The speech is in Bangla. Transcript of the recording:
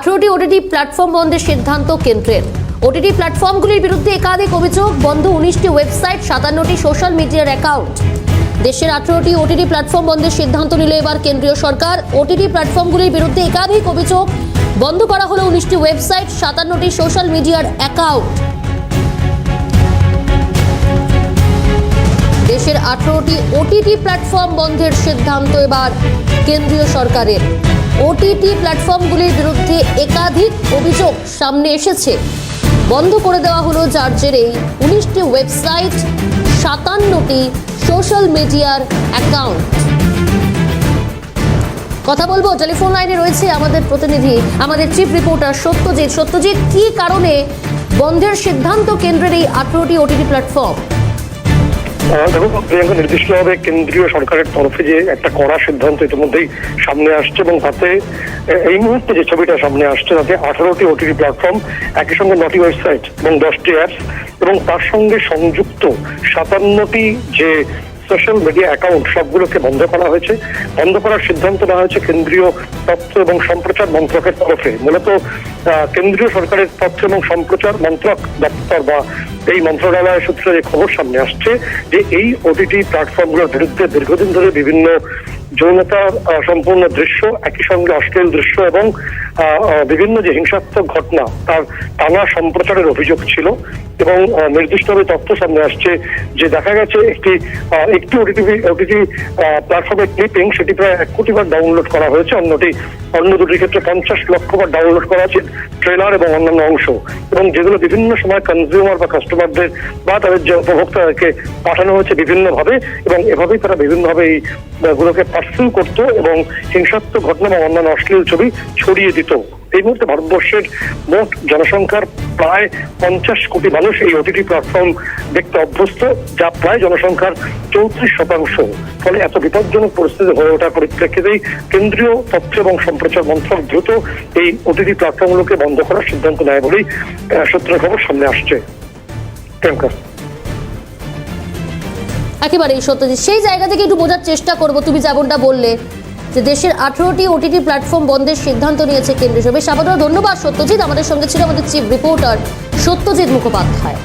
আঠেরোটি ওটিটি প্ল্যাটফর্ম বন্ধের সিদ্ধান্ত কেন্দ্রের। ওটিটি প্ল্যাটফর্মগুলির বিরুদ্ধে একাধিক অভিযোগ, বন্ধ উনিশটি ওয়েবসাইট, সাতান্নটি সোশ্যাল মিডিয়ার অ্যাকাউন্ট। দেশের আঠেরোটি ওটিটি প্ল্যাটফর্ম বন্ধের সিদ্ধান্ত নিল এবার কেন্দ্রীয় সরকার। ওটিটি প্ল্যাটফর্মগুলির বিরুদ্ধে একাধিক অভিযোগ, বন্ধ করা হলো উনিশটি ওয়েবসাইট, সাতান্নটি সোশ্যাল মিডিয়ার অ্যাকাউন্ট। দেশের আঠারোটি ওটিটি প্ল্যাটফর্ম বন্ধের সিদ্ধান্ত এবার কেন্দ্রীয় সরকারের। ওটিটি প্ল্যাটফর্মগুলির বিরুদ্ধে একাধিক অভিযোগ সামনে এসেছে। বন্ধ করে দেওয়া হলো যার জেরেই উনিশটি ওয়েবসাইট, সাতান্নটি সোশ্যাল মিডিয়ার অ্যাকাউন্ট। কথা বলব, টেলিফোন লাইনে রয়েছে আমাদের প্রতিনিধি, আমাদের চিফ রিপোর্টার সত্যজিৎ। সত্যজিৎ, কি কারণে বন্ধের সিদ্ধান্ত কেন্দ্রের এই আঠারোটি ওটিটি প্ল্যাটফর্ম? আহ, দেখুন প্রিয়াঙ্কা নির্দিষ্টভাবে কেন্দ্রীয় সরকারের তরফে যে একটা কড়া সিদ্ধান্ত ইতিমধ্যেই সামনে আসছে এবং তাতে এই মুহূর্তে যে ছবিটা সামনে আসছে তাতে আঠারোটি ওটিটি প্ল্যাটফর্ম একই সঙ্গে নটি ওয়েবসাইট এবং দশটি অ্যাপস এবং তার সঙ্গে সংযুক্ত সাতান্নটি যে সোশ্যাল মিডিয়া অ্যাকাউন্ট সবগুলোকে বন্ধ করা হয়েছে। বন্ধ করার সিদ্ধান্ত নেওয়া হয়েছে কেন্দ্রীয় তথ্য এবং সম্প্রচার মন্ত্রকের তরফে। মূলত কেন্দ্রীয় সরকারের তথ্য এবং সম্প্রচার মন্ত্রক দপ্তর বা এই মন্ত্রণালয় সূত্রে যে খবর সামনে আসছে, যে এই ওটিটি প্ল্যাটফর্মগুলোর বিরুদ্ধে দীর্ঘদিন ধরে বিভিন্ন যৌনতা সম্পূর্ণ দৃশ্য, একই সঙ্গে অশ্লীল দৃশ্য এবং বিভিন্ন যে হিংসাত্মক ঘটনা, তার টানা সম্প্রচারের অভিযোগ ছিল। এবং নির্দিষ্টভাবে তথ্য সামনে আসছে যে দেখা গেছে একটি একটি ওটিটি ওটিটি প্ল্যাটফর্মের ক্লিপিং সেটি প্রায় এক কোটি বার ডাউনলোড করা হয়েছে, অন্যটি অন্য দুটির ক্ষেত্রে পঞ্চাশ লক্ষ বার ডাউনলোড করা আছে ট্রেলার এবং অন্যান্য অংশ। এবং যেগুলো বিভিন্ন সময় কনজিউমার বা কাস্টমারদের বা তাদের যে উপভোক্তাদেরকে পাঠানো হয়েছে বিভিন্নভাবে, এবং এভাবেই তারা বিভিন্নভাবে এই গুলোকে পার্সিউ করতো এবং হিংসাত্মক ঘটনা বা অন্যান্য অশ্লীল ছবি ছড়িয়ে দিত। এই মুহূর্তে ভারতবর্ষের মোট জনসংখ্যার প্রায় পঞ্চাশ কোটি মানুষ এই ওটিটি প্ল্যাটফর্ম দেখতে অভ্যস্ত, যা প্রায় জনসংখ্যার চৌত্রিশ শতাংশ। ফলে এত বিপজ্জনক পরিস্থিতি হয়ে ওঠার পরিপ্রেক্ষিতেই কেন্দ্রীয় তথ্য এবং সম্প্রচার মন্ত্রক দ্রুত এই ওটিটি প্ল্যাটফর্মগুলোকে বন্ধ করার সিদ্ধান্ত নেয় বলেই সূত্রের খবর সামনে আসছে। প্রিয়াঙ্কা। একেবারেই সত্যজিৎ, সেই জায়গা থেকে একটু বোঝার চেষ্টা করব। তুমি যেমনটা বললে যে দেশের আঠেরোটি ওটিটি প্ল্যাটফর্ম বন্ধের সিদ্ধান্ত নিয়েছে কেন্দ্রীয় সরকার আপাতত ধন্যবাদ সত্যজিৎ। আমাদের সঙ্গে ছিল আমাদের চিফ রিপোর্টার সত্যজিৎ মুখোপাধ্যায়।